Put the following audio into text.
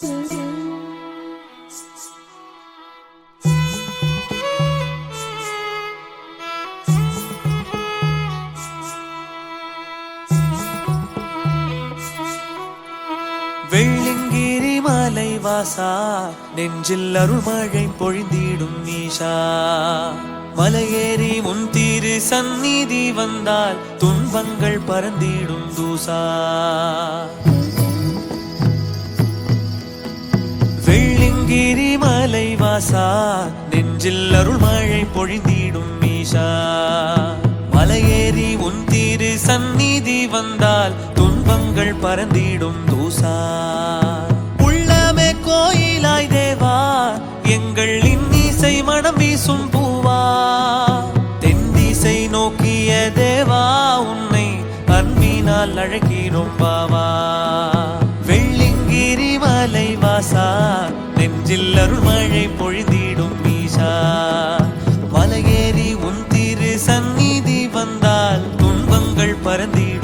வெள்ளிங்கிரி மலை வாசா நெஞ்சில் அருள்மழை பொழிந்திடும் நீஷா. மலையேறி உன் தீரு சந்நிதி வந்தால் துன்பங்கள் பறந்திடும் தூசா. மலை நெஞ்சில் அருள் மழை பொழிந்திடும் மீஷா மலையேறி உன் தீரு சந்நிதி வந்தால் துன்பங்கள் பறந்திடும் தூசா. உள்ளமே கோயிலாய் தேவா எங்கள் இன்னிசை மனம் வீசும் பூவா. தென்திசை நோக்கிய தேவா உன்னை அன்பினால் அழகிறோம் பாவா. நெஞ்சில் அருள்மழை பொழுதிடும் மீசா மலையேறி உன் திரு சந்நிதி வந்தால் துன்பங்கள் பறந்திடும்